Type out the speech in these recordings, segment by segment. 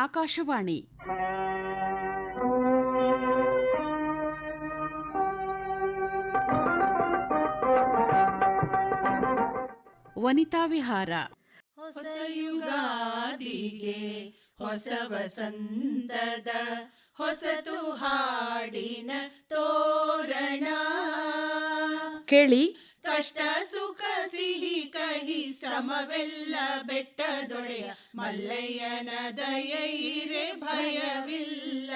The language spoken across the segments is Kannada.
ಆಕಾಶವಾಣಿ. ವನಿತಾ ವಿಹಾರ. ಹೊಸ ಯುಗಾದಿಗೆ ಹೊಸ ವಸಂತದ ಹೊಸತು ಹಾಡಿನ ತೋರಣ. ಕೇಳಿ ಕಷ್ಟ ಸುಖ ಸಿಹಿ ಕಹಿ ಸಮವೆಲ್ಲ ಬೆಟ್ಟದೊಡೆಯ ಮಲ್ಲಯ್ಯನ ದಯೈರೆ ಭಯವಿಲ್ಲ.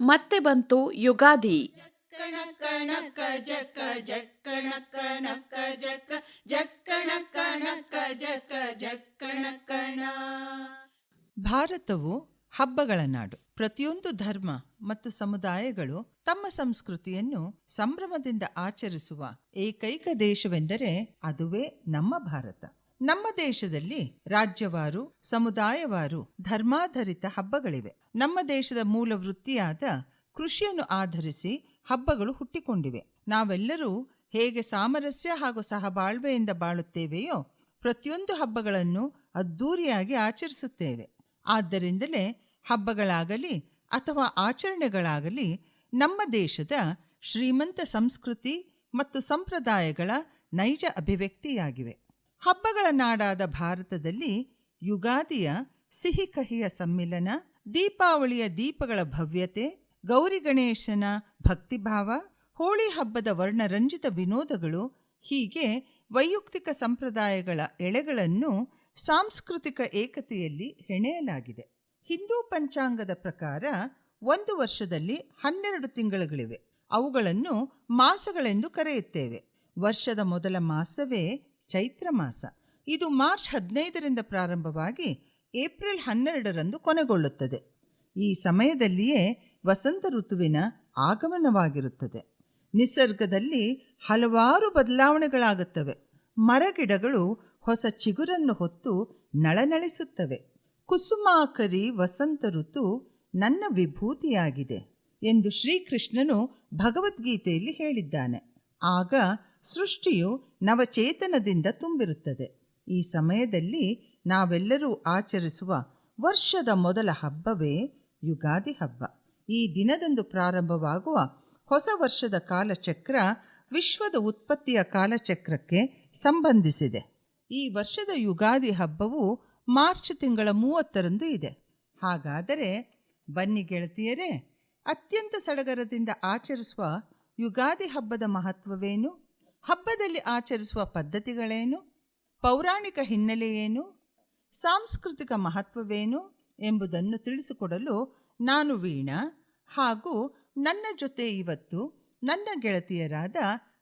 ಮತ್ತೆ ಬಂತು ಯುಗಾದಿ. ಕಣ ಕಣಕ ಜಕ ಜಕ್ಕಣ ಕಣಕ ಜಕ ಜಕ್ಕಣ ಕಣಕ ಜಕ ಜಕ್ಕಣ ಕಣ. ಭಾರತವು ಹಬ್ಬಗಳ ನಾಡು. ಪ್ರತಿಯೊಂದು ಧರ್ಮ ಮತ್ತು ಸಮುದಾಯಗಳು ತಮ್ಮ ಸಂಸ್ಕೃತಿಯನ್ನು ಸಂಭ್ರಮದಿಂದ ಆಚರಿಸುವ ಏಕೈಕ ದೇಶವೆಂದರೆ ಅದುವೇ ನಮ್ಮ ಭಾರತ. ನಮ್ಮ ದೇಶದಲ್ಲಿ ರಾಜ್ಯವಾರು, ಸಮುದಾಯವಾರು, ಧರ್ಮಾಧರಿತ ಹಬ್ಬಗಳಿವೆ. ನಮ್ಮ ದೇಶದ ಮೂಲ ವೃತ್ತಿಯಾದ ಕೃಷಿಯನ್ನು ಆಧರಿಸಿ ಹಬ್ಬಗಳು ಹುಟ್ಟಿಕೊಂಡಿವೆ. ನಾವೆಲ್ಲರೂ ಹೇಗೆ ಸಾಮರಸ್ಯ ಹಾಗೂ ಸಹಬಾಳ್ವೆಯಿಂದ ಬಾಳುತ್ತೇವೆಯೋ ಪ್ರತಿಯೊಂದು ಹಬ್ಬಗಳನ್ನು ಅದ್ದೂರಿಯಾಗಿ ಆಚರಿಸುತ್ತೇವೆ. ಆದ್ದರಿಂದಲೇ ಹಬ್ಬಗಳಾಗಲಿ ಅಥವಾ ಆಚರಣೆಗಳಾಗಲಿ ನಮ್ಮ ದೇಶದ ಶ್ರೀಮಂತ ಸಂಸ್ಕೃತಿ ಮತ್ತು ಸಂಪ್ರದಾಯಗಳ ನೈಜ ಅಭಿವ್ಯಕ್ತಿಯಾಗಿವೆ. ಹಬ್ಬಗಳ ನಾಡಾದ ಭಾರತದಲ್ಲಿ ಯುಗಾದಿಯ ಸಿಹಿ ಕಹಿಯ ಸಮ್ಮಿಲನ, ದೀಪಾವಳಿಯ ದೀಪಗಳ ಭವ್ಯತೆ, ಗೌರಿ ಗಣೇಶನ ಭಕ್ತಿಭಾವ, ಹೋಳಿ ಹಬ್ಬದ ವರ್ಣರಂಜಿತ ವಿನೋದಗಳು, ಹೀಗೆ ವೈಯಕ್ತಿಕ ಸಂಪ್ರದಾಯಗಳ ಎಳೆಗಳನ್ನು ಸಾಂಸ್ಕೃತಿಕ ಏಕತೆಯಲ್ಲಿ ಹೆಣೆಯಲಾಗಿದೆ. ಹಿಂದೂ ಪಂಚಾಂಗದ ಪ್ರಕಾರ ಒಂದು ವರ್ಷದಲ್ಲಿ ಹನ್ನೆರಡು ತಿಂಗಳುಗಳಿವೆ. ಅವುಗಳನ್ನು ಮಾಸಗಳೆಂದು ಕರೆಯುತ್ತೇವೆ. ವರ್ಷದ ಮೊದಲ ಮಾಸವೇ ಚೈತ್ರ ಮಾಸ. ಇದು ಮಾರ್ಚ್ ಹದಿನೈದರಿಂದ ಪ್ರಾರಂಭವಾಗಿ ಏಪ್ರಿಲ್ ಹನ್ನೆರಡರಂದು ಕೊನೆಗೊಳ್ಳುತ್ತದೆ. ಈ ಸಮಯದಲ್ಲಿಯೇ ವಸಂತ ಋತುವಿನ ಆಗಮನವಾಗಿರುತ್ತದೆ. ನಿಸರ್ಗದಲ್ಲಿ ಹಲವಾರು ಬದಲಾವಣೆಗಳಾಗುತ್ತವೆ. ಮರಗಿಡಗಳು ಹೊಸ ಚಿಗುರನ್ನು ಹೊತ್ತು ನಳನಳಿಸುತ್ತವೆ. ಕುಸುಮಾಕರಿ ವಸಂತ ಋತು ನನ್ನ ವಿಭೂತಿಯಾಗಿದೆ ಎಂದು ಶ್ರೀಕೃಷ್ಣನು ಭಗವದ್ಗೀತೆಯಲ್ಲಿ ಹೇಳಿದ್ದಾನೆ. ಆಗ ಸೃಷ್ಟಿಯು ನವಚೇತನದಿಂದ ತುಂಬಿರುತ್ತದೆ. ಈ ಸಮಯದಲ್ಲಿ ನಾವೆಲ್ಲರೂ ಆಚರಿಸುವ ವರ್ಷದ ಮೊದಲ ಹಬ್ಬವೇ ಯುಗಾದಿ ಹಬ್ಬ. ಈ ದಿನದಂದು ಪ್ರಾರಂಭವಾಗುವ ಹೊಸ ವರ್ಷದ ಕಾಲಚಕ್ರ ವಿಶ್ವದ ಉತ್ಪತ್ತಿಯ ಕಾಲಚಕ್ರಕ್ಕೆ ಸಂಬಂಧಿಸಿದೆ. ಈ ವರ್ಷದ ಯುಗಾದಿ ಹಬ್ಬವು ಮಾರ್ಚ್ ತಿಂಗಳ ಮೂವತ್ತರಂದು ಇದೆ. ಹಾಗಾದರೆ ಬನ್ನಿ ಗೆಳತಿಯರೇ, ಅತ್ಯಂತ ಸಡಗರದಿಂದ ಆಚರಿಸುವ ಯುಗಾದಿ ಹಬ್ಬದ ಮಹತ್ವವೇನು? ಹಬ್ಬದಲ್ಲಿ ಆಚರಿಸುವ ಪದ್ಧತಿಗಳೇನು? ಪೌರಾಣಿಕ ಹಿನ್ನೆಲೆಯೇನು ಸಾಂಸ್ಕೃತಿಕ ಮಹತ್ವವೇನು ಎಂಬುದನ್ನು ತಿಳಿಸಿಕೊಡಲು ನಾನು ವೀಣಾ ಹಾಗೂ ನನ್ನ ಜೊತೆ ಇವತ್ತು ನನ್ನ ಗೆಳತಿಯರಾದ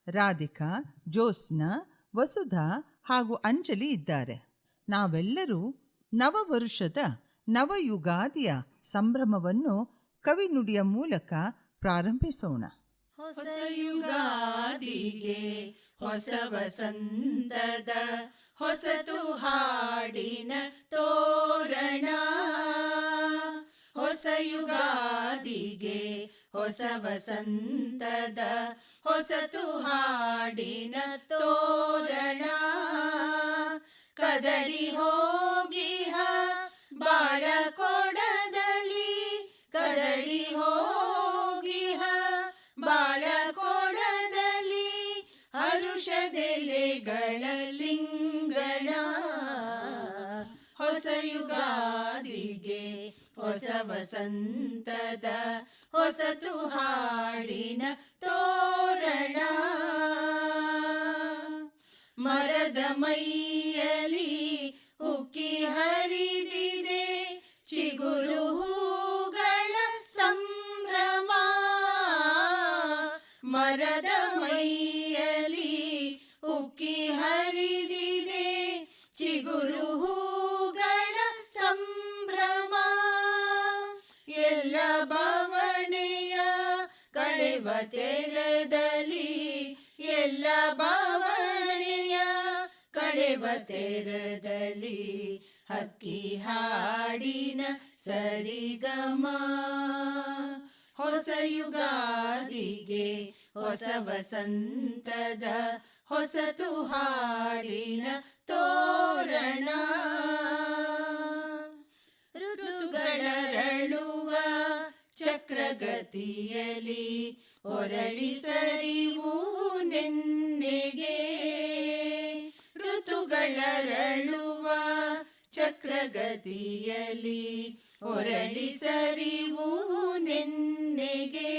ರಾಧಿಕಾ, ಜ್ಯೋತ್ಸ್ನಾ, ವಸುಧಾ ಹಾಗೂ ಅಂಜಲಿ ಇದ್ದಾರೆ. ನಾವೆಲ್ಲರೂ ನವವರುಷದ ನವಯುಗಾದಿಯ ಸಂಭ್ರಮವನ್ನು ಕವಿನುಡಿಯ ಮೂಲಕ ಪ್ರಾರಂಭಿಸೋಣ. ಹೊಸ ಯುಗಾದಿಗೆ ಹೊಸ ವಸಂತದ ಹೊಸತು ಹಾಡಿನ ತೋರಣ. ಹೊಸ ಯುಗಾದಿಗೆ ಹೊಸ ವಸಂತದ ಹೊಸತು ಹಾಡಿನ ತೋರಣ. ಕದಡಿ ಹೋಗಿಹ, ಬಾಳ ಕೊಡದಲ್ಲಿ ಕದಡಿ ಹೋಗಿಹ, ಬಾಳ ಕೊಡದಲ್ಲಿ ಹರುಷದೆಲೆಗಳ ಲಿಂಗಣ ಹೊಸ ಯುಗಾದಿಗೆ ಹೊಸ ವಸಂತದ, ಹೊಸತು ಹಾಡಿನ ತೋರಣ. ಮರದ ಮೈಯಲಿ ಉಕ್ಕಿ ಹರಿದಿದೆ. ಚಿಗುರು ಹೂಗಳ ಸಂಭ್ರಮ. ಮರದ ಮೈಯಲಿ ಉಕ್ಕಿ ಹರಿದಿದೆ. ಚಿಗುರು ಹೂಗಳ ಸಂಭ್ರಮ. ಎಲ್ಲ ಬವಣೆಯ ಕಳೆವ ತೆರದಲ್ಲಿ ಎಲ್ಲ ಬವಣೆಯ ಮರೆವ ತೆರದಲ್ಲಿ ಹಕ್ಕಿ ಹಾಡಿನ ಸರಿಗಮ. ಹೊಸ ಯುಗಾದಿಗೆ ಹೊಸ ವಸಂತದ ಹೊಸತು ಹಾಡಿನ ತೋರಣ. ಋತುಗಳರಳುವ ಚಕ್ರಗತಿಯಲಿ ಒರಳಿಸರಿವು ನಿನ್ನೆಗೆ. ಋತುಗಳರಳುವ ಚಕ್ರಗತಿಯಲಿ ಹೊರಳಿ ಸರಿವು ನಿನ್ನೆಗೆ.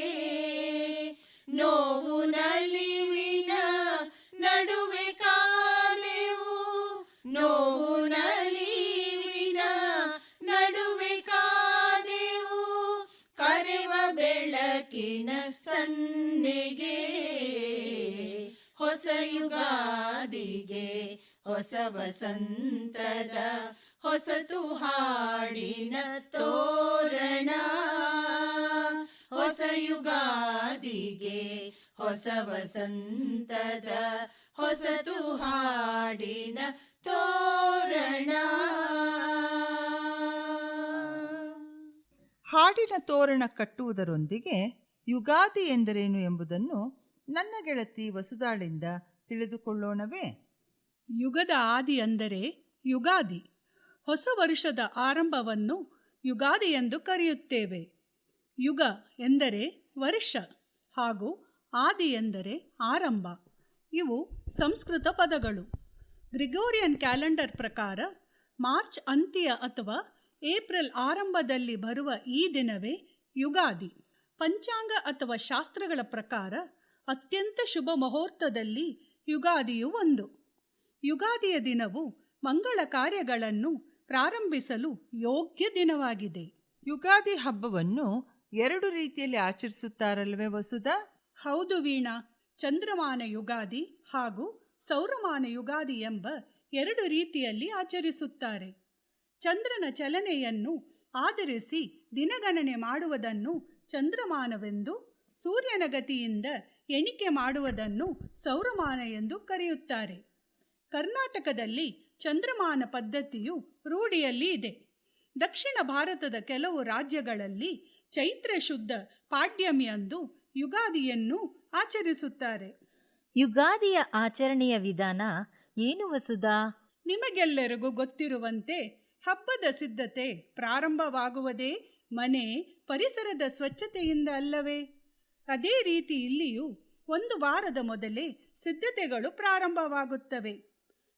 ನೋವು ನಲಿವಿನ ನಡುವೆ ಕಾದೆವು. ನೋವು ನಲಿವಿನ ನಡುವೆ ಕಾದೆವು. ಕರೆವ ಬೆಳಕಿನ ಸನ್ನೆಗೆ, ಹೊಸ ಯುಗಾದಿಗೆ ಹೊಸ ವಸಂತದ ಹೊಸತು ಹಾಡಿನ ತೋರಣ. ಹೊಸ ಯುಗಾದಿಗೆ ಹೊಸ ವಸಂತದ ಹೊಸತು ಹಾಡಿನ ತೋರಣ. ಹಾಡಿನ ತೋರಣ ಕಟ್ಟುವುದರೊಂದಿಗೆ ಯುಗಾದಿ ಎಂದರೇನು ಎಂಬುದನ್ನು ನನ್ನ ಗೆಳತಿ ವಸುದಾಳಿಂದ ತಿಳಿದುಕೊಳ್ಳೋಣವೇ. ಯುಗದ ಆದಿ ಅಂದರೆ ಯುಗಾದಿ. ಹೊಸ ವರ್ಷದ ಆರಂಭವನ್ನು ಯುಗಾದಿ ಎಂದು ಕರೆಯುತ್ತೇವೆ. ಯುಗ ಎಂದರೆ ವರ್ಷ ಹಾಗೂ ಆದಿ ಎಂದರೆ ಆರಂಭ. ಇವು ಸಂಸ್ಕೃತ ಪದಗಳು. ಗ್ರಿಗೋರಿಯನ್ ಕ್ಯಾಲೆಂಡರ್ ಪ್ರಕಾರ ಮಾರ್ಚ್ ಅಂತ್ಯ ಅಥವಾ ಏಪ್ರಿಲ್ ಆರಂಭದಲ್ಲಿ ಬರುವ ಈ ದಿನವೇ ಯುಗಾದಿ. ಪಂಚಾಂಗ ಅಥವಾ ಶಾಸ್ತ್ರಗಳ ಪ್ರಕಾರ ಅತ್ಯಂತ ಶುಭ ಮುಹೂರ್ತದಲ್ಲಿ ಯುಗಾದಿಯು ಒಂದು. ಯುಗಾದಿಯ ದಿನವು ಮಂಗಳ ಕಾರ್ಯಗಳನ್ನು ಪ್ರಾರಂಭಿಸಲು ಯೋಗ್ಯ ದಿನವಾಗಿದೆ. ಯುಗಾದಿ ಹಬ್ಬವನ್ನು ಎರಡು ರೀತಿಯಲ್ಲಿ ಆಚರಿಸುತ್ತಾರಲ್ವೇ ವಸುಧಾ ಹೌದು ವೀಣಾ ಚಂದ್ರಮಾನ ಯುಗಾದಿ ಹಾಗೂ ಸೌರಮಾನ ಯುಗಾದಿ ಎಂಬ ಎರಡು ರೀತಿಯಲ್ಲಿ ಆಚರಿಸುತ್ತಾರೆ. ಚಂದ್ರನ ಚಲನೆಯನ್ನು ಆಧರಿಸಿ ದಿನಗಣನೆ ಮಾಡುವುದನ್ನು ಚಂದ್ರಮಾನವೆಂದು ಸೂರ್ಯನ ಗತಿಯಿಂದ ಎಣಿಕೆ ಮಾಡುವುದನ್ನು ಸೌರಮಾನ ಎಂದು ಕರೆಯುತ್ತಾರೆ. ಕರ್ನಾಟಕದಲ್ಲಿ ಚಂದ್ರಮಾನ ಪದ್ಧತಿಯು ರೂಢಿಯಲ್ಲಿ ಇದೆ. ದಕ್ಷಿಣ ಭಾರತದ ಕೆಲವು ರಾಜ್ಯಗಳಲ್ಲಿ ಚೈತ್ರ ಶುದ್ಧ ಪಾಡ್ಯಮಿಯಂದು ಯುಗಾದಿಯನ್ನು ಆಚರಿಸುತ್ತಾರೆ. ಯುಗಾದಿಯ ಆಚರಣೆಯ ವಿಧಾನ ಏನು ವಸುಧಾ? ನಿಮಗೆಲ್ಲರಿಗೂ ಗೊತ್ತಿರುವಂತೆ ಹಬ್ಬದ ಸಿದ್ಧತೆ ಪ್ರಾರಂಭವಾಗುವುದೇ ಮನೆ ಪರಿಸರದ ಸ್ವಚ್ಛತೆಯಿಂದ ಅಲ್ಲವೇ? ಅದೇ ರೀತಿ ಇಲ್ಲಿಯೂ ಒಂದು ವಾರದ ಮೊದಲೇ ಸಿದ್ಧತೆಗಳು ಪ್ರಾರಂಭವಾಗುತ್ತವೆ.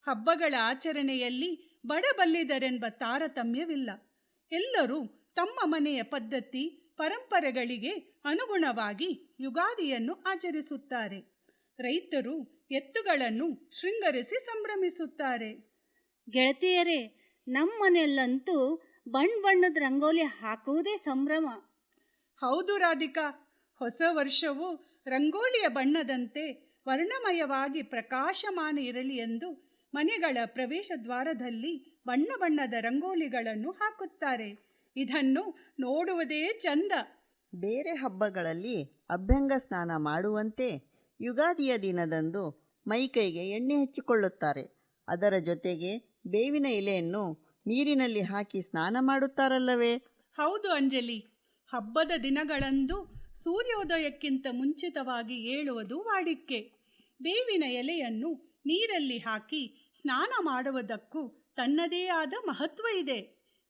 ಹಬ್ಬಗಳ ಆಚರಣೆಯಲ್ಲಿ ಬಡಬಲ್ಲಿದರೆಂಬ ತಾರತಮ್ಯವಿಲ್ಲ. ಎಲ್ಲರೂ ತಮ್ಮ ಮನೆಯ ಪದ್ಧತಿ ಪರಂಪರೆಗಳಿಗೆ ಅನುಗುಣವಾಗಿ ಯುಗಾದಿಯನ್ನು ಆಚರಿಸುತ್ತಾರೆ. ರೈತರು ಎತ್ತುಗಳನ್ನು ಶೃಂಗರಿಸಿ ಸಂಭ್ರಮಿಸುತ್ತಾರೆ. ಗೆಳತಿಯರೇ ನಮ್ಮನೆಯಲ್ಲಂತೂ ಬಣ್ಣ ಬಣ್ಣದ ರಂಗೋಲಿ ಹಾಕುವುದೇ ಸಂಭ್ರಮ. ಹೌದು ರಾಧಿಕಾ ಹೊಸ ವರ್ಷವು ರಂಗೋಲಿಯ ಬಣ್ಣದಂತೆ ವರ್ಣಮಯವಾಗಿ ಪ್ರಕಾಶಮಾನ ಇರಲಿ ಎಂದು ಮನೆಗಳ ಪ್ರವೇಶ ದ್ವಾರದಲ್ಲಿ ಬಣ್ಣ ಬಣ್ಣದ ರಂಗೋಲಿಗಳನ್ನು ಹಾಕುತ್ತಾರೆ. ಇದನ್ನು ನೋಡುವುದೇ ಚಂದ. ಬೇರೆ ಹಬ್ಬಗಳಲ್ಲಿ ಅಭ್ಯಂಗ ಸ್ನಾನ ಮಾಡುವಂತೆ ಯುಗಾದಿಯ ದಿನದಂದು ಮೈಕೈಗೆ ಎಣ್ಣೆ ಹಚ್ಚಿಕೊಳ್ಳುತ್ತಾರೆ. ಅದರ ಜೊತೆಗೆ ಬೇವಿನ ಎಲೆಯನ್ನು ನೀರಿನಲ್ಲಿ ಹಾಕಿ ಸ್ನಾನ ಮಾಡುತ್ತಾರಲ್ಲವೇ? ಹೌದು ಅಂಜಲಿ. ಹಬ್ಬದ ದಿನಗಳಂದು ಸೂರ್ಯೋದಯಕ್ಕಿಂತ ಮುಂಚಿತವಾಗಿ ಏಳುವುದು ವಾಡಿಕೆ. ಬೇವಿನ ಎಲೆಯನ್ನು ನೀರಲ್ಲಿ ಹಾಕಿ ಸ್ನಾನ ಮಾಡುವುದಕ್ಕೂ ತನ್ನದೇ ಆದ ಮಹತ್ವ ಇದೆ.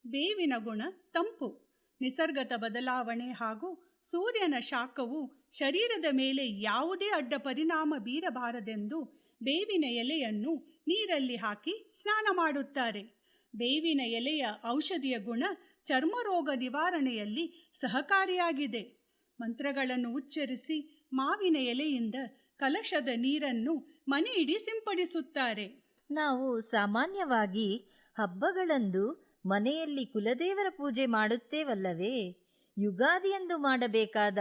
ಬೇವಿನ ಗುಣ ತಂಪು. ನಿಸರ್ಗದ ಬದಲಾವಣೆ ಹಾಗೂ ಸೂರ್ಯನ ಶಾಖವು ಶರೀರದ ಮೇಲೆ ಯಾವುದೇ ಅಡ್ಡ ಪರಿಣಾಮ ಬೀರಬಾರದೆಂದು ಬೇವಿನ ಎಲೆಯನ್ನು ನೀರಲ್ಲಿ ಹಾಕಿ ಸ್ನಾನ ಮಾಡುತ್ತಾರೆ. ಬೇವಿನ ಎಲೆಯ ಔಷಧಿಯ ಗುಣ ಚರ್ಮರೋಗ ನಿವಾರಣೆಯಲ್ಲಿ ಸಹಕಾರಿಯಾಗಿದೆ. ಮಂತ್ರಗಳನ್ನು ಉಚ್ಚರಿಸಿ ಮಾವಿನ ಎಲೆಯಿಂದ ಕಲಶದ ನೀರನ್ನು ಮನೆ ಇಡೀ ಸಿಂಪಡಿಸುತ್ತಾರೆ. ನಾವು ಸಾಮಾನ್ಯವಾಗಿ ಹಬ್ಬಗಳಂದು ಮನೆಯಲ್ಲಿ ಕುಲದೇವರ ಪೂಜೆ ಮಾಡುತ್ತೇವಲ್ಲವೇ? ಯುಗಾದಿಯಂದು ಮಾಡಬೇಕಾದ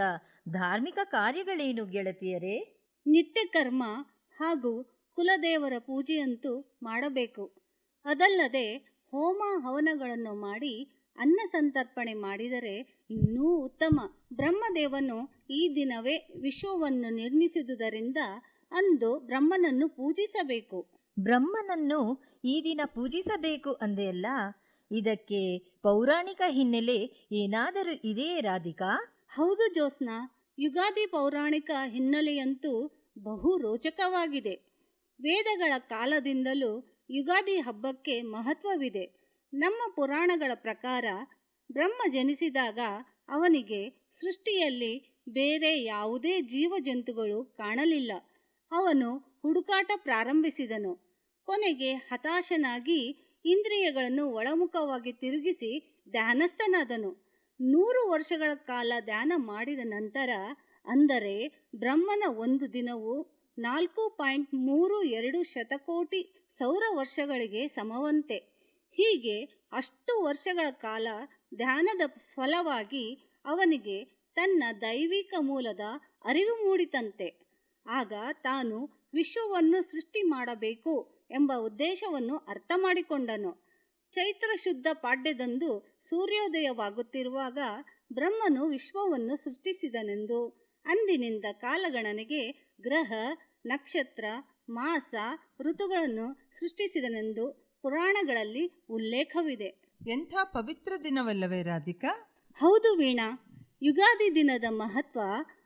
ಧಾರ್ಮಿಕ ಕಾರ್ಯಗಳೇನು ಗೆಳತಿಯರೇ? ನಿತ್ಯ ಕರ್ಮ ಹಾಗೂ ಕುಲದೇವರ ಪೂಜೆಯಂತೂ ಮಾಡಬೇಕು. ಅದಲ್ಲದೆ ಹೋಮ ಹವನಗಳನ್ನು ಮಾಡಿ ಅನ್ನ ಸಂತರ್ಪಣೆ ಮಾಡಿದರೆ ಇನ್ನೂ ಉತ್ತಮ. ಬ್ರಹ್ಮದೇವನು ಈ ದಿನವೇ ವಿಶ್ವವನ್ನು ನಿರ್ಮಿಸಿದುದರಿಂದ ಅಂದು ಬ್ರಹ್ಮನನ್ನು ಪೂಜಿಸಬೇಕು. ಬ್ರಹ್ಮನನ್ನು ಈ ದಿನ ಪೂಜಿಸಬೇಕು ಅಂದೆಯಲ್ಲ ಇದಕ್ಕೆ ಪೌರಾಣಿಕ ಹಿನ್ನೆಲೆ ಏನಾದರೂ ಇದೆಯೇ ರಾಧಿಕಾ? ಹೌದು ಜೋಸ್ನಾ ಯುಗಾದಿ ಪೌರಾಣಿಕ ಹಿನ್ನೆಲೆಯಂತೂ ಬಹು ರೋಚಕವಾಗಿದೆ. ವೇದಗಳ ಕಾಲದಿಂದಲೂ ಯುಗಾದಿ ಹಬ್ಬಕ್ಕೆ ಮಹತ್ವವಿದೆ. ನಮ್ಮ ಪುರಾಣಗಳ ಪ್ರಕಾರ ಬ್ರಹ್ಮ ಜನಿಸಿದಾಗ ಅವನಿಗೆ ಸೃಷ್ಟಿಯಲ್ಲಿ ಬೇರೆ ಯಾವುದೇ ಜೀವಜಂತುಗಳು ಕಾಣಲಿಲ್ಲ. ಅವನು ಹುಡುಕಾಟ ಪ್ರಾರಂಭಿಸಿದನು. ಕೊನೆಗೆ ಹತಾಶನಾಗಿ ಇಂದ್ರಿಯಗಳನ್ನು ಒಳಮುಖವಾಗಿ ತಿರುಗಿಸಿ ಧ್ಯಾನಸ್ಥನಾದನು. ನೂರು ವರ್ಷಗಳ ಕಾಲ ಧ್ಯಾನ ಮಾಡಿದ ನಂತರ, ಅಂದರೆ ಬ್ರಹ್ಮನ ಒಂದು ದಿನವು ನಾಲ್ಕು ಪಾಯಿಂಟ್ ಮೂರು ಎರಡು ಶತಕೋಟಿ ಸೌರ ವರ್ಷಗಳಿಗೆ ಸಮವಂತೆ. ಹೀಗೆ ಅಷ್ಟು ವರ್ಷಗಳ ಕಾಲ ಧ್ಯಾನದ ಫಲವಾಗಿ ಅವನಿಗೆ ತನ್ನ ದೈವಿಕ ಮೂಲದ ಅರಿವು ಮೂಡಿತಂತೆ. ಆಗ ತಾನು ವಿಶ್ವವನ್ನು ಸೃಷ್ಟಿ ಮಾಡಬೇಕು ಎಂಬ ಉದ್ದೇಶವನ್ನು ಅರ್ಥ ಮಾಡಿಕೊಂಡನು ಚೈತ್ರ ಶುದ್ಧ ಪಾಡ್ಯದಂದು ಸೂರ್ಯೋದಯವಾಗುತ್ತಿರುವಾಗ ಬ್ರಹ್ಮನು ವಿಶ್ವವನ್ನು ಸೃಷ್ಟಿಸಿದನೆಂದು. ಅಂದಿನಿಂದ ಕಾಲಗಣನೆಗೆ ಗ್ರಹ ನಕ್ಷತ್ರ ಮಾಸ ಋತುಗಳನ್ನು ಸೃಷ್ಟಿಸಿದನೆಂದು ಪುರಾಣಗಳಲ್ಲಿ ಉಲ್ಲೇಖವಿದೆ. ಎಂಥ ಪವಿತ್ರ ದಿನವಲ್ಲವೇ ರಾಧಿಕಾ? ಹೌದು ವೀಣಾ ಯುಗಾದಿ ದಿನದ ಮಹತ್ವ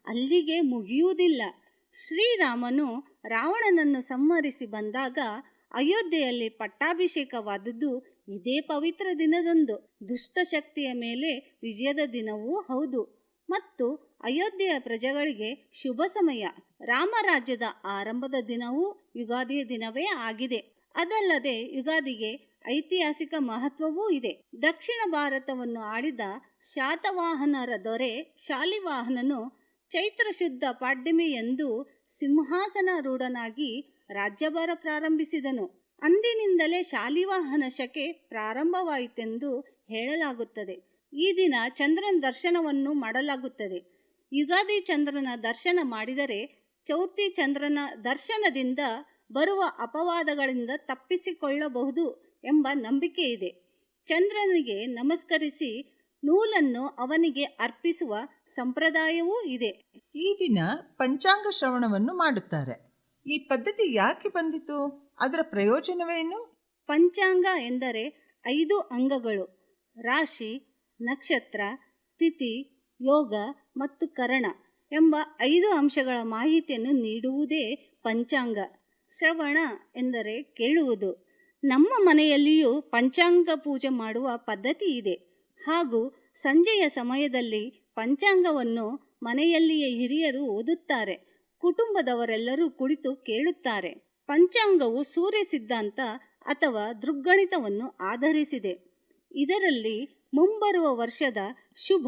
ಅಲ್ಲಿಗೆ ಮುಗಿಯುವುದಿಲ್ಲ. ಶ್ರೀರಾಮನು ರಾವಣನನ್ನು ಸಂಹರಿಸಿ ಬಂದಾಗ ಅಯೋಧ್ಯೆಯಲ್ಲಿ ಪಟ್ಟಾಭಿಷೇಕವಾದದ್ದು ಇದೇ ಪವಿತ್ರ ದಿನದಂದು. ದುಷ್ಟಶಕ್ತಿಯ ಮೇಲೆ ವಿಜಯದ ದಿನವೂ ಹೌದು. ಮತ್ತು ಅಯೋಧ್ಯೆಯ ಪ್ರಜೆಗಳಿಗೆ ಶುಭ ಸಮಯ. ರಾಮರಾಜ್ಯದ ಆರಂಭದ ದಿನವೂ ಯುಗಾದಿಯ ದಿನವೇ ಆಗಿದೆ. ಅದಲ್ಲದೆ ಯುಗಾದಿಗೆ ಐತಿಹಾಸಿಕ ಮಹತ್ವವೂ ಇದೆ. ದಕ್ಷಿಣ ಭಾರತವನ್ನು ಆಳಿದ ಶಾತವಾಹನರ ದೊರೆ ಶಾಲಿವಾಹನನು ಚೈತ್ರ ಶುದ್ಧ ಪಾಡ್ಯಮೆಯಂದು ಸಿಂಹಾಸನಾರೂಢನಾಗಿ ರಾಜ್ಯಭಾರ ಪ್ರಾರಂಭಿಸಿದನು. ಅಂದಿನಿಂದಲೇ ಶಾಲಿವಾಹನ ಶಕೆ ಪ್ರಾರಂಭವಾಯಿತೆಂದು ಹೇಳಲಾಗುತ್ತದೆ. ಈ ದಿನ ಚಂದ್ರನ ದರ್ಶನವನ್ನು ಮಾಡಲಾಗುತ್ತದೆ. ಯುಗಾದಿ ಚಂದ್ರನ ದರ್ಶನ ಮಾಡಿದರೆ ಚೌತಿ ಚಂದ್ರನ ದರ್ಶನದಿಂದ ಬರುವ ಅಪವಾದಗಳಿಂದ ತಪ್ಪಿಸಿಕೊಳ್ಳಬಹುದು ಎಂಬ ನಂಬಿಕೆ ಇದೆ ಚಂದ್ರನಿಗೆ ನಮಸ್ಕರಿಸಿ ನೂಲನ್ನು ಅವನಿಗೆ ಅರ್ಪಿಸುವ ಸಂಪ್ರದಾಯವೂ ಇದೆ. ಈ ದಿನ ಪಂಚಾಂಗ ಶ್ರವಣವನ್ನು ಮಾಡುತ್ತಾರೆ. ಈ ಪದ್ಧತಿ ಯಾಕೆ ಬಂದಿತು? ಅದರ ಪ್ರಯೋಜನವೇನು? ಪಂಚಾಂಗ ಎಂದರೆ ಐದು ಅಂಗಗಳು. ರಾಶಿ ನಕ್ಷತ್ರ ತಿಥಿ ಯೋಗ ಮತ್ತು ಕರಣ ಎಂಬ ಐದು ಅಂಶಗಳ ಮಾಹಿತಿಯನ್ನು ನೀಡುವುದೇ ಪಂಚಾಂಗ. ಶ್ರವಣ ಎಂದರೆ ಕೇಳುವುದು. ನಮ್ಮ ಮನೆಯಲ್ಲಿಯೂ ಪಂಚಾಂಗ ಪೂಜೆ ಮಾಡುವ ಪದ್ಧತಿ ಇದೆ. ಹಾಗೂ ಸಂಜೆಯ ಸಮಯದಲ್ಲಿ ಪಂಚಾಂಗವನ್ನು ಮನೆಯಲ್ಲಿಯೇ ಹಿರಿಯರು ಓದುತ್ತಾರೆ. ಕುಟುಂಬದವರೆಲ್ಲರೂ ಕುಳಿತು ಕೇಳುತ್ತಾರೆ. ಪಂಚಾಂಗವು ಸೂರ್ಯ ಸಿದ್ಧಾಂತ ಅಥವಾ ದೃಗ್ಗಣಿತವನ್ನು ಆಧರಿಸಿದೆ. ಇದರಲ್ಲಿ ಮುಂಬರುವ ವರ್ಷದ ಶುಭ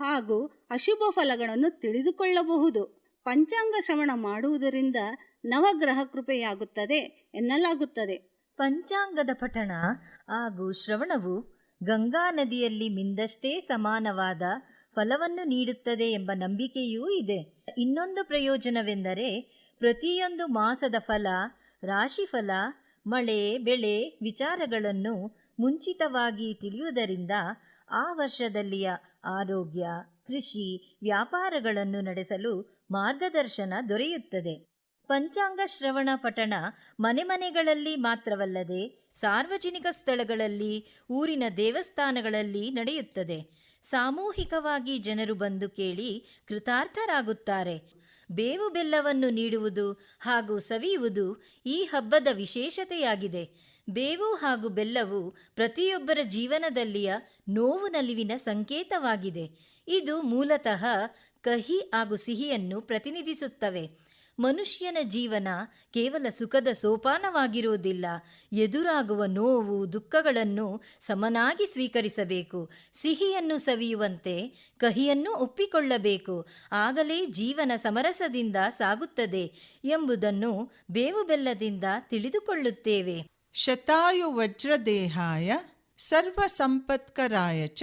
ಹಾಗೂ ಅಶುಭ ಫಲಗಳನ್ನು ತಿಳಿದುಕೊಳ್ಳಬಹುದು. ಪಂಚಾಂಗ ಶ್ರವಣ ಮಾಡುವುದರಿಂದ ನವಗ್ರಹ ಕೃಪೆಯಾಗುತ್ತದೆ ಎನ್ನಲಾಗುತ್ತದೆ. ಪಂಚಾಂಗದ ಪಠಣ ಹಾಗೂ ಶ್ರವಣವು ಗಂಗಾ ನದಿಯಲ್ಲಿ ಮಿಂದಷ್ಟೇ ಸಮಾನವಾದ ಫಲವನ್ನು ನೀಡುತ್ತದೆ ಎಂಬ ನಂಬಿಕೆಯೂ ಇದೆ. ಇನ್ನೊಂದು ಪ್ರಯೋಜನವೆಂದರೆ ಪ್ರತಿಯೊಂದು ಮಾಸದ ಫಲ ರಾಶಿಫಲ ಮಳೆ, ಬೆಳೆ ವಿಚಾರಗಳನ್ನು ಮುಂಚಿತವಾಗಿ ತಿಳಿಯುವುದರಿಂದ ಆ ವರ್ಷದಲ್ಲಿಯ ಆರೋಗ್ಯ, ಕೃಷಿ, ವ್ಯಾಪಾರಗಳನ್ನು ನಡೆಸಲು ಮಾರ್ಗದರ್ಶನ ದೊರೆಯುತ್ತದೆ. ಪಂಚಾಂಗ ಶ್ರವಣ ಪಠಣ ಮನೆ ಮನೆಗಳಲ್ಲಿ ಮಾತ್ರವಲ್ಲದೆ ಸಾರ್ವಜನಿಕ ಸ್ಥಳಗಳಲ್ಲಿ, ಊರಿನ ದೇವಸ್ಥಾನಗಳಲ್ಲಿ ನಡೆಯುತ್ತದೆ. ಸಾಮೂಹಿಕವಾಗಿ ಜನರು ಬಂದು ಕೇಳಿ ಕೃತಾರ್ಥರಾಗುತ್ತಾರೆ. ಬೇವು ಬೆಲ್ಲವನ್ನು ನೀಡುವುದು ಹಾಗೂ ಸವಿಯುವುದು ಈ ಹಬ್ಬದ ವಿಶೇಷತೆಯಾಗಿದೆ. ಬೇವು ಹಾಗೂ ಬೆಲ್ಲವು ಪ್ರತಿಯೊಬ್ಬರ ಜೀವನದಲ್ಲಿಯ ನೋವು ನಲಿವಿನ ಸಂಕೇತವಾಗಿದೆ. ಇದು ಮೂಲತಃ ಕಹಿ ಹಾಗೂ ಸಿಹಿಯನ್ನು ಪ್ರತಿನಿಧಿಸುತ್ತವೆ. ಮನುಷ್ಯನ ಜೀವನ ಕೇವಲ ಸುಖದ ಸೋಪಾನವಾಗಿರುವುದಿಲ್ಲ. ಎದುರಾಗುವ ನೋವು, ದುಃಖಗಳನ್ನು ಸಮನಾಗಿ ಸ್ವೀಕರಿಸಬೇಕು. ಸಿಹಿಯನ್ನು ಸವಿಯುವಂತೆ ಕಹಿಯನ್ನು ಒಪ್ಪಿಕೊಳ್ಳಬೇಕು. ಆಗಲೇ ಜೀವನ ಸಮರಸದಿಂದ ಸಾಗುತ್ತದೆ ಎಂಬುದನ್ನು ಬೇವು ಬೆಲ್ಲದಿಂದ ತಿಳಿದುಕೊಳ್ಳುತ್ತೇವೆ. ಶತಾಯು ವಜ್ರದೇಹಾಯ, ಸರ್ವಸಂಪತ್ಕರಾಯ ಚ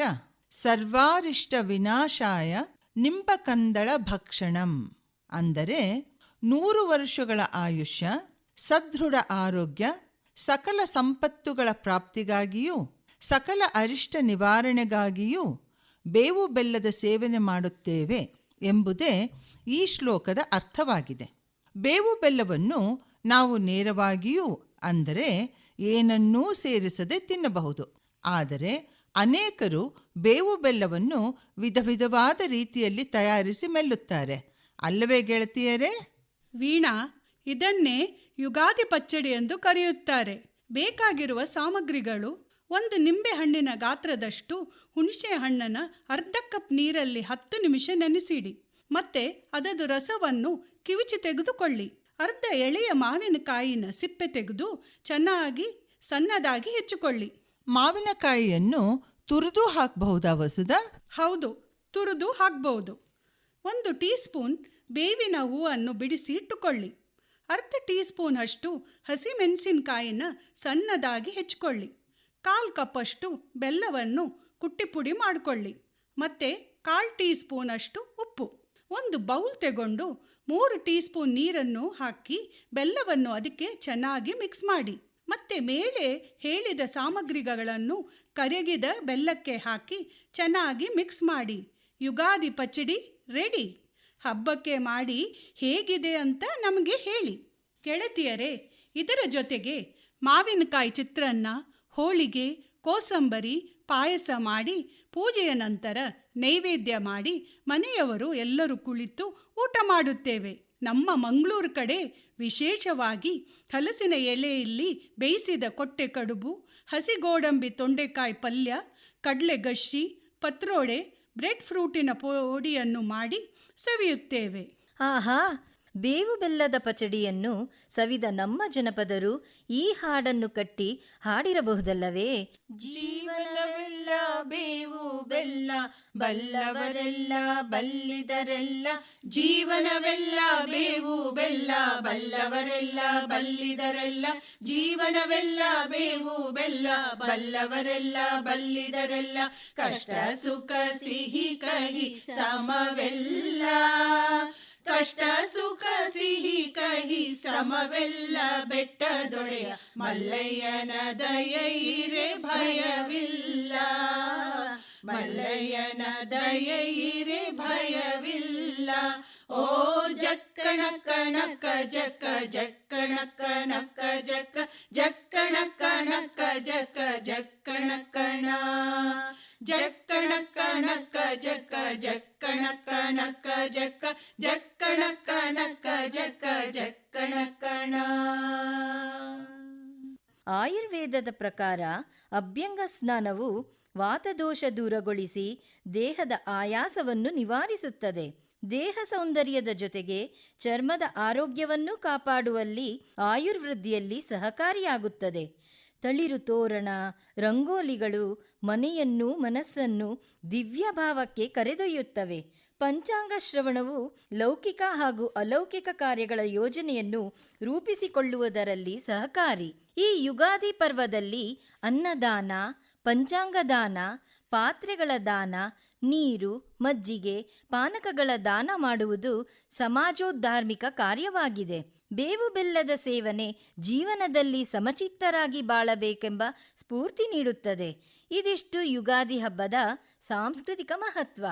ಸರ್ವಾರಿಷ್ಟ ವಿನಾಶಾಯ ನಿಂಬಕಂದಳ ಭಕ್ಷಣಂ. ಅಂದರೆ ನೂರು ವರ್ಷಗಳ ಆಯುಷ್ಯ, ಸದೃಢ ಆರೋಗ್ಯ, ಸಕಲ ಸಂಪತ್ತುಗಳ ಪ್ರಾಪ್ತಿಗಾಗಿಯೂ, ಸಕಲ ಅರಿಷ್ಟ ನಿವಾರಣೆಗಾಗಿಯೂ ಬೇವು ಬೆಲ್ಲದ ಸೇವನೆ ಮಾಡುತ್ತೇವೆ ಎಂಬುದೇ ಈ ಶ್ಲೋಕದ ಅರ್ಥವಾಗಿದೆ. ಬೇವು ಬೆಲ್ಲವನ್ನು ನಾವು ನೇರವಾಗಿಯೂ ಅಂದರೆ ಏನನ್ನೂ ಸೇರಿಸದೆ ತಿನ್ನಬಹುದು. ಆದರೆ ಅನೇಕರು ಬೇವು ಬೆಲ್ಲವನ್ನು ವಿಧ ವಿಧವಾದ ರೀತಿಯಲ್ಲಿ ತಯಾರಿಸಿ ಮೆಲ್ಲುತ್ತಾರೆ. ಅಲ್ಲವೇ ಗೆಳತಿಯರೇ? ವೀಣಾ ಇದನ್ನೇ ಯುಗಾದಿ ಪಚ್ಚಡಿ ಎಂದು ಕರೆಯುತ್ತಾರೆ. ಬೇಕಾಗಿರುವ ಸಾಮಗ್ರಿಗಳು ಒಂದು ನಿಂಬೆ ಹಣ್ಣಿನ ಗಾತ್ರದಷ್ಟು ಹುಣಸೆ ಹಣ್ಣನ ಅರ್ಧ ಕಪ್ ನೀರಲ್ಲಿ ಹತ್ತು ನಿಮಿಷ ನೆನೆಸಿಡಿ. ಮತ್ತೆ ಅದದು ರಸವನ್ನು ಕಿವಿಚಿ ತೆಗೆದುಕೊಳ್ಳಿ. ಅರ್ಧ ಎಳೆಯ ಮಾವಿನಕಾಯಿನ ಸಿಪ್ಪೆ ತೆಗೆದು ಚೆನ್ನಾಗಿ ಸಣ್ಣದಾಗಿ ಹೆಚ್ಚಿಕೊಳ್ಳಿ. ಮಾವಿನಕಾಯಿಯನ್ನು ತುರಿದು ಹಾಕಬಹುದಾ ವಸುದ ಹೌದು ತುರಿದು ಹಾಕಬಹುದು. ಒಂದು ಟೀ ಸ್ಪೂನ್ ಬೇವಿನ ಹೂವನ್ನು ಬಿಡಿಸಿ ಇಟ್ಟುಕೊಳ್ಳಿ. ಅರ್ಧ ಟೀ ಅಷ್ಟು ಹಸಿಮೆಣಸಿನಕಾಯಿನ ಸಣ್ಣದಾಗಿ ಹೆಚ್ಚಿಕೊಳ್ಳಿ ಕಾಲು ಕಪ್ಪಷ್ಟು ಬೆಲ್ಲವನ್ನು ಕುಟ್ಟಿ ಪುಡಿ ಮಾಡಿಕೊಳ್ಳಿ. ಮತ್ತು ಕಾಲು ಟೀ ಸ್ಪೂನ್ ಅಷ್ಟು ಉಪ್ಪು. ಒಂದು ಬೌಲ್ ತೆಗೊಂಡು ಮೂರು ಟೀ ಸ್ಪೂನ್ ನೀರನ್ನು ಹಾಕಿ ಬೆಲ್ಲವನ್ನು ಅದಕ್ಕೆ ಚೆನ್ನಾಗಿ ಮಿಕ್ಸ್ ಮಾಡಿ. ಮತ್ತೆ ಮೇಲೆ ಹೇಳಿದ ಸಾಮಗ್ರಿಗಳನ್ನು ಕರಗಿದ ಬೆಲ್ಲಕ್ಕೆ ಹಾಕಿ ಚೆನ್ನಾಗಿ ಮಿಕ್ಸ್ ಮಾಡಿ. ಯುಗಾದಿ ಪಚ್ಚಡಿ ರೆಡಿ. ಹಬ್ಬಕ್ಕೆ ಮಾಡಿ ಹೇಗಿದೆ ಅಂತ ನಮಗೆ ಹೇಳಿ. ಗೆಳತಿಯರೇ, ಇದರ ಜೊತೆಗೆ ಮಾವಿನಕಾಯಿ ಚಿತ್ರಾನ್ನ, ಹೋಳಿಗೆ, ಕೋಸಂಬರಿ, ಪಾಯಸ ಮಾಡಿ, ಪೂಜೆಯ ನಂತರ ನೈವೇದ್ಯ ಮಾಡಿ ಮನೆಯವರು ಎಲ್ಲರೂ ಕುಳಿತು ಊಟ ಮಾಡುತ್ತೇವೆ. ನಮ್ಮ ಮಂಗಳೂರು ಕಡೆ ವಿಶೇಷವಾಗಿ ಹಲಸಿನ ಎಲೆಯಲ್ಲಿ ಬೇಯಿಸಿದ ಕೊಟ್ಟೆ ಕಡುಬು ಹಸಿ ಗೋಡಂಬಿ ತೊಂಡೆಕಾಯಿ ಪಲ್ಯ ಕಡಲೆ ಗಶಿ ಪತ್ರೋಡೆ ಬ್ರೆಡ್ ಫ್ರೂಟಿನ ಪೋಡಿಯನ್ನು ಮಾಡಿ ಸವಿಯುತ್ತೇವೆ ಆಹಾ ಬೇವು ಬೆಲ್ಲದ ಪಚಡಿಯನ್ನು ಸವಿದ ನಮ್ಮ ಜನಪದರು ಈ ಹಾಡನ್ನು ಕಟ್ಟಿ ಹಾಡಿರಬಹುದಲ್ಲವೇ? ಜೀವನವೆಲ್ಲ ಬೇವು ಬೆಲ್ಲ, ಬಲ್ಲವರೆಲ್ಲ ಬಲ್ಲಿದರೆಲ್ಲ, ಜೀವನವೆಲ್ಲ ಬೇವು ಬೆಲ್ಲ, ಬಲ್ಲವರೆಲ್ಲ ಬಲ್ಲಿದರೆಲ್ಲ, ಜೀವನವೆಲ್ಲ ಬೇವು ಬೆಲ್ಲ, ಬಲ್ಲವರೆಲ್ಲ ಬಲ್ಲಿದರೆಲ್ಲ, ಕಷ್ಟ ಸುಖ ಸಿಹಿ ಕಹಿ ಸಮವೆಲ್ಲ. ಕಷ್ಟ ಸುಖ ಸಿಹಿ ಕಹಿ ಸಮವೆಲ್ಲ ಬೆಟ್ಟದೊಡೆಯ ಮಲ್ಲಯ್ಯನ ದಯೈರೆ ಭಯವಿಲ್ಲ. ಮಲ್ಲಯ್ಯನ ದಯೈರೆ ಭಯವಿಲ್ಲ. ಓ ಜಕ್ಕಣ ಕಣಕ ಜಕ ಜಕ್ಕಣ ಕಣಕ ಜಕ ಜಕ್ಕಣ ಕಣಕ ಜಕ ಜಕ್ಕಣ ಕಣ. ಜಕ್ಕಣ ಕಣಕ ಜಕ ಜಕ್ಕಣ ಕಣಕ ಜಕ ಜಕ್ಕಣ ಕಣಕ ಕಜ ಕಜ, ಕಣ ಆಯುರ್ವೇದದ ಪ್ರಕಾರ ಅಭ್ಯಂಗ ಸ್ನಾನವು ವಾತದೋಷ ದೂರಗೊಳಿಸಿ ದೇಹದ ಆಯಾಸವನ್ನು ನಿವಾರಿಸುತ್ತದೆ. ದೇಹ ಸೌಂದರ್ಯದ ಜೊತೆಗೆ ಚರ್ಮದ ಆರೋಗ್ಯವನ್ನು ಕಾಪಾಡುವಲ್ಲಿ ಆಯುರ್ವೃದ್ಧಿಯಲ್ಲಿ ಸಹಕಾರಿಯಾಗುತ್ತದೆ. ತಳಿರು ತೋರಣ, ರಂಗೋಲಿಗಳು ಮನೆಯನ್ನು ಮನಸ್ಸನ್ನು ದಿವ್ಯ ಭಾವಕ್ಕೆ ಕರೆದೊಯ್ಯುತ್ತವೆ. ಪಂಚಾಂಗ ಶ್ರವಣವು ಲೌಕಿಕ ಹಾಗೂ ಅಲೌಕಿಕ ಕಾರ್ಯಗಳ ಯೋಜನೆಯನ್ನು ರೂಪಿಸಿಕೊಳ್ಳುವುದರಲ್ಲಿ ಸಹಕಾರಿ. ಈ ಯುಗಾದಿ ಪರ್ವದಲ್ಲಿ ಅನ್ನದಾನ, ಪಂಚಾಂಗದಾನ, ಪಾತ್ರೆಗಳ ದಾನ, ನೀರು, ಮಜ್ಜಿಗೆ, ಪಾನಕಗಳ ದಾನ ಮಾಡುವುದು ಸಮಾಜೋದ್ಧಾರ್ಮಿಕ ಕಾರ್ಯವಾಗಿದೆ. ಬೇವು ಬೆಲ್ಲದ ಸೇವನೆ ಜೀವನದಲ್ಲಿ ಸಮಚಿತ್ತರಾಗಿ ಬಾಳಬೇಕೆಂಬ ಸ್ಫೂರ್ತಿ ನೀಡುತ್ತದೆ. ಇದಿಷ್ಟು ಯುಗಾದಿ ಹಬ್ಬದ ಸಾಂಸ್ಕೃತಿಕ ಮಹತ್ವ.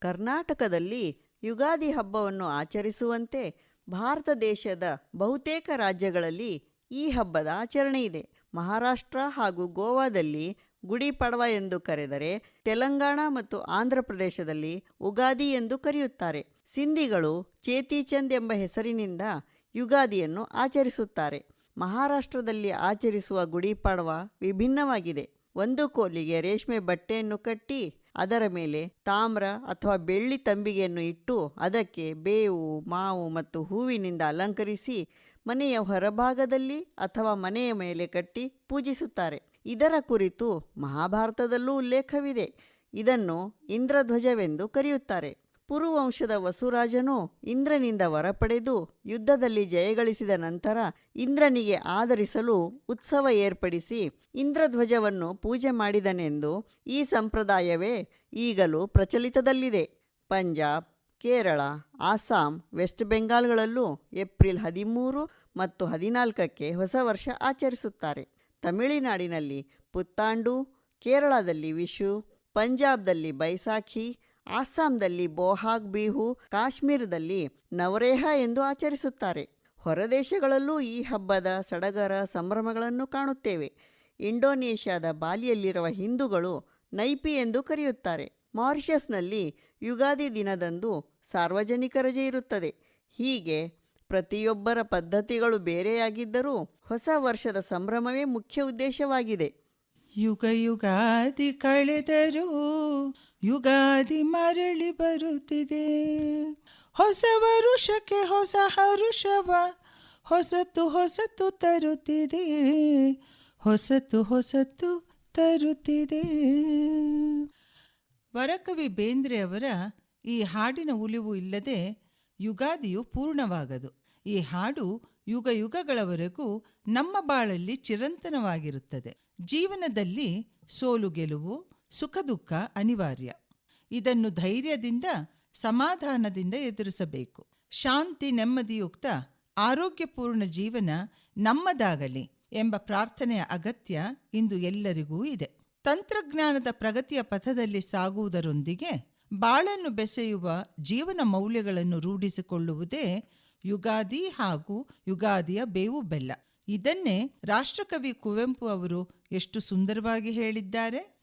ಕರ್ನಾಟಕದಲ್ಲಿ ಯುಗಾದಿ ಹಬ್ಬವನ್ನು ಆಚರಿಸುವಂತೆ ಭಾರತ ದೇಶದ ಬಹುತೇಕ ರಾಜ್ಯಗಳಲ್ಲಿ ಈ ಹಬ್ಬದ ಆಚರಣೆ ಇದೆ. ಮಹಾರಾಷ್ಟ್ರ ಹಾಗೂ ಗೋವಾದಲ್ಲಿ ಗುಡಿ ಪಡವ ಎಂದು ಕರೆದರೆ ತೆಲಂಗಾಣ ಮತ್ತು ಆಂಧ್ರ ಪ್ರದೇಶದಲ್ಲಿ ಉಗಾದಿ ಎಂದು ಕರೆಯುತ್ತಾರೆ. ಸಿಂಧಿಗಳು ಚೇತಿಚಂದ್ ಎಂಬ ಹೆಸರಿನಿಂದ ಯುಗಾದಿಯನ್ನು ಆಚರಿಸುತ್ತಾರೆ. ಮಹಾರಾಷ್ಟ್ರದಲ್ಲಿ ಆಚರಿಸುವ ಗುಡಿ ಪಡವ ವಿಭಿನ್ನವಾಗಿದೆ. ಒಂದು ಕೋಲಿಗೆ ರೇಷ್ಮೆ ಬಟ್ಟೆಯನ್ನು ಕಟ್ಟಿ ಅದರ ಮೇಲೆ ತಾಮ್ರ ಅಥವಾ ಬೆಳ್ಳಿ ತಂಬಿಗೆಯನ್ನು ಇಟ್ಟು ಅದಕ್ಕೆ ಬೇವು, ಮಾವು ಮತ್ತು ಹೂವಿನಿಂದ ಅಲಂಕರಿಸಿ ಮನೆಯ ಹೊರಭಾಗದಲ್ಲಿ ಅಥವಾ ಮನೆಯ ಮೇಲೆ ಕಟ್ಟಿ ಪೂಜಿಸುತ್ತಾರೆ. ಇದರ ಕುರಿತು ಮಹಾಭಾರತದಲ್ಲೂ ಉಲ್ಲೇಖವಿದೆ. ಇದನ್ನು ಇಂದ್ರಧ್ವಜವೆಂದು ಕರೆಯುತ್ತಾರೆ. ಪುರುವಂಶದ ವಸುರಾಜನು ಇಂದ್ರನಿಂದ ವರಪಡೆದು ಯುದ್ಧದಲ್ಲಿ ಜಯಗಳಿಸಿದ ನಂತರ ಇಂದ್ರನಿಗೆ ಆದರಿಸಲು ಉತ್ಸವ ಏರ್ಪಡಿಸಿ ಇಂದ್ರಧ್ವಜವನ್ನು ಪೂಜೆ ಮಾಡಿದನೆಂದು ಈ ಸಂಪ್ರದಾಯವೇ ಈಗಲೂ ಪ್ರಚಲಿತದಲ್ಲಿದೆ. ಪಂಜಾಬ್, ಕೇರಳ, ಆಸಾಂ, ವೆಸ್ಟ್ ಬೆಂಗಾಲ್ಗಳಲ್ಲೂ ಏಪ್ರಿಲ್ ಹದಿಮೂರು ಮತ್ತು ಹದಿನಾಲ್ಕಕ್ಕೆ ಹೊಸ ವರ್ಷ ಆಚರಿಸುತ್ತಾರೆ. ತಮಿಳುನಾಡಿನಲ್ಲಿ ಪುತ್ತಾಂಡು, ಕೇರಳದಲ್ಲಿ ವಿಶು, ಪಂಜಾಬ್ದಲ್ಲಿ ಬೈಸಾಖಿ ಆಸ್ಸಾಂದಲ್ಲಿ ಬೋಹಾಗ್, ಬಿಹು, ಕಾಶ್ಮೀರದಲ್ಲಿ ನವರೇಹ ಎಂದು ಆಚರಿಸುತ್ತಾರೆ. ಹೊರದೇಶಗಳಲ್ಲೂ ಈ ಹಬ್ಬದ ಸಡಗರ ಸಂಭ್ರಮಗಳನ್ನು ಕಾಣುತ್ತೇವೆ. ಇಂಡೋನೇಷ್ಯಾದ ಬಾಲಿಯಲ್ಲಿರುವ ಹಿಂದೂಗಳು ನೈಪಿ ಎಂದು ಕರೆಯುತ್ತಾರೆ. ಮಾರಿಷಸ್ನಲ್ಲಿ ಯುಗಾದಿ ದಿನದಂದು ಸಾರ್ವಜನಿಕ ರಜೆ ಇರುತ್ತದೆ. ಹೀಗೆ ಪ್ರತಿಯೊಬ್ಬರ ಪದ್ಧತಿಗಳು ಬೇರೆಯಾಗಿದ್ದರೂ ಹೊಸ ವರ್ಷದ ಸಂಭ್ರಮವೇ ಮುಖ್ಯ ಉದ್ದೇಶವಾಗಿದೆ. ಯುಗ ಯುಗಾದಿ ಕಳೆದರೂ ಯುಗಾದಿ ಮರಳಿ ಬರುತ್ತಿದೆ. ಹೊಸ ವರುಷಕ್ಕೆ ಹೊಸ ಹರುಷವ ಹೊಸತು ಹೊಸತು ತರುತ್ತಿದೆ. ಹೊಸತು ಹೊಸತು ತರುತ್ತಿದೆ. ವರಕವಿ ಬೇಂದ್ರೆ ಅವರ ಈ ಹಾಡಿನ ಉಲಿವು ಇಲ್ಲದೆ ಯುಗಾದಿಯು ಪೂರ್ಣವಾಗದು. ಈ ಹಾಡು ಯುಗ ಯುಗಗಳವರೆಗೂ ನಮ್ಮ ಬಾಳಲ್ಲಿ ಚಿರಂತನವಾಗಿರುತ್ತದೆ. ಜೀವನದಲ್ಲಿ ಸೋಲು ಗೆಲುವು ಸುಖ, ದುಃಖ, ಅನಿವಾರ್ಯ. ಇದನ್ನು ಧೈರ್ಯದಿಂದ, ಸಮಾಧಾನದಿಂದ ಎದುರಿಸಬೇಕು. ಶಾಂತಿ, ನೆಮ್ಮದಿಯುಕ್ತ, ಆರೋಗ್ಯಪೂರ್ಣ ಜೀವನ ನಮ್ಮದಾಗಲಿ ಎಂಬ ಪ್ರಾರ್ಥನೆಯ ಅಗತ್ಯ ಇಂದು ಎಲ್ಲರಿಗೂ ಇದೆ. ತಂತ್ರಜ್ಞಾನದ ಪ್ರಗತಿಯ ಪಥದಲ್ಲಿ ಸಾಗುವುದರೊಂದಿಗೆ ಬಾಳನ್ನು ಬೆಸೆಯುವ ಜೀವನ ಮೌಲ್ಯಗಳನ್ನು ರೂಢಿಸಿಕೊಳ್ಳುವುದೇ ಯುಗಾದಿ ಹಾಗೂ ಯುಗಾದಿಯ ಬೇವು ಬೆಲ್ಲ. ಇದನ್ನೇ ರಾಷ್ಟ್ರಕವಿ ಕುವೆಂಪು ಅವರು ಎಷ್ಟು ಸುಂದರವಾಗಿ ಹೇಳಿದ್ದಾರೆ.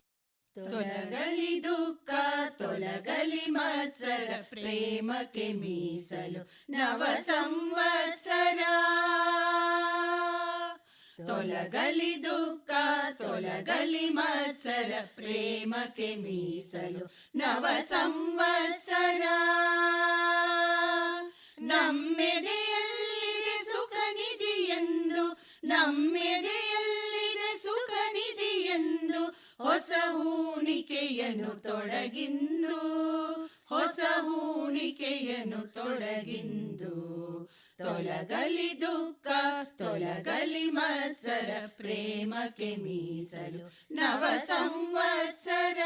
ತೊಲಗಲಿ ದುಃಖ ತೊಲಗಲಿ ಮತ್ಸರ ಪ್ರೇಮಕ್ಕೆ ಮೀಸಲು ನವ ಸಂವತ್ಸರ ತೊಲಗಲಿ ದುಃಖ ತೊಲಗಲಿ ಮತ್ಸರ ಪ್ರೇಮಕ್ಕೆ ಮೀಸಲು ನವ ಸಂವತ್ಸರ ನಮ್ಮೆದೆಯಲ್ಲಿದೆ ಸುಖ ನಿಧಿ ಎಂದು ನಮ್ಮೆದೆಯಲ್ಲಿದೆ ಸುಖ ನಿಧಿ ಎಂದು ಹೊಸ ಹೂಣಿಕೆಯನ್ನು ತೊಡಗಿಂದು ಹೊಸ ಹೂಣಿಕೆಯನ್ನು ತೊಡಗಿಂದು. ತೊಲಗಲಿ ದುಃಖ ತೊಲಗಲಿ ಮತ್ಸರ ಪ್ರೇಮಕ್ಕೆ ಮೀಸಲು ನವ ಸಂವತ್ಸರ.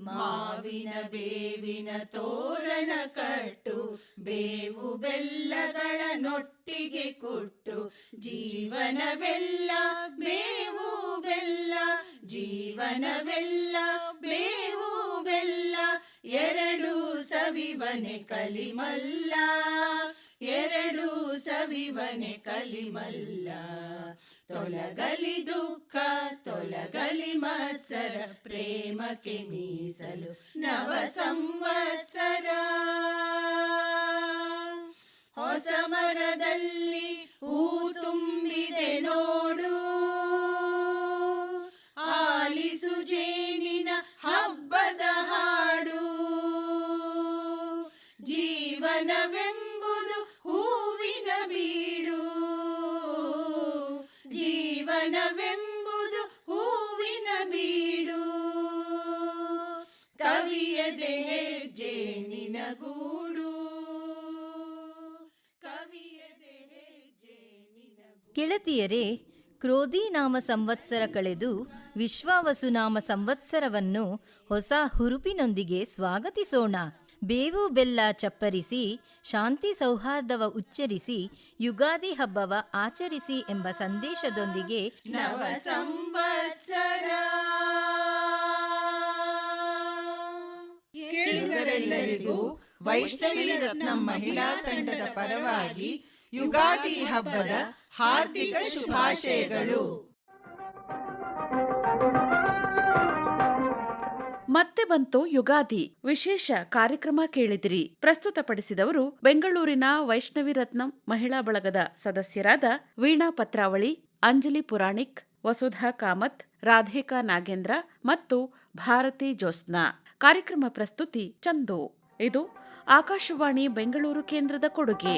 ಮಾವಿನ ಬೇವಿನ ತೋರಣ ಕಟ್ಟು, ಬೇವು ಬೆಲ್ಲಗಳನ್ನೊಟ್ಟಿಗೆ ಕೊಟ್ಟು, ಜೀವನವೆಲ್ಲ ಬೇವು ಬೆಲ್ಲ, ಜೀವನವೆಲ್ಲ ಬೇವು ಬೆಲ್ಲ, ಎರಡು ಸವಿವನೆ ಕಲಿಮಲ್ಲ, ಎರಡು ಸವಿವನೆ ಕಲಿಮಲ್ಲ. ತೊಲಗಲಿ ದುಃಖ ತೊಲಗಲಿ ಮತ್ಸರ ಪ್ರೇಮಕ್ಕೆ ಮೀಸಲು ನವ ಸಂವತ್ಸರ. ಹೊಸ ಮರದಲ್ಲಿ ಹೂ ತುಂಬಿದೆ ನೋಡು ಗೆಳತಿಯರೇ ಕ್ರೋಧಿ ನಾಮ ಸಂವತ್ಸರ ಕಳೆದು ವಿಶ್ವಾವಸು ನಾಮ ಸಂವತ್ಸರವನ್ನು ಹೊಸ ಹುರುಪಿನೊಂದಿಗೆ ಸ್ವಾಗತಿಸೋಣ. ಬೇವು ಬೆಲ್ಲ ಚಪ್ಪರಿಸಿ, ಶಾಂತಿ ಸೌಹಾರ್ದವ ಉಚ್ಚರಿಸಿ, ಯುಗಾದಿ ಹಬ್ಬವ ಆಚರಿಸಿ ಎಂಬ ಸಂದೇಶದೊಂದಿಗೆ ನವ ಸಂವತ್ಸರ. ವೈಷ್ಣವಿ ರತ್ನ ಮಹಿಳಾ ತಂಡದ ಪರವಾಗಿ ಯುಗಾದಿ ಹಬ್ಬದ ಹಾರ್ದಿಕ ಶುಭಾಶಯಗಳು. ಮತ್ತೆ ಬಂತು ಯುಗಾದಿ. ವಿಶೇಷ ಕಾರ್ಯಕ್ರಮ ಕೇಳಿದಿರಿ. ಪ್ರಸ್ತುತಪಡಿಸಿದವರು ಬೆಂಗಳೂರಿನ ವೈಷ್ಣವಿ ರತ್ನಂ ಮಹಿಳಾ ಬಳಗದ ಸದಸ್ಯರಾದ ವೀಣಾ ಪತ್ರಾವಳಿ, ಅಂಜಲಿ ಪುರಾಣಿಕ್, ವಸುಧಾ ಕಾಮತ್, ರಾಧಿಕಾ ನಾಗೇಂದ್ರ ಮತ್ತು ಭಾರತಿ ಜೋಸ್ನಾ ಕಾರ್ಯಕ್ರಮ ಪ್ರಸ್ತುತಿ ಚಂದು. ಇದು ಆಕಾಶವಾಣಿ ಬೆಂಗಳೂರು ಕೇಂದ್ರದ ಕೊಡುಗೆ.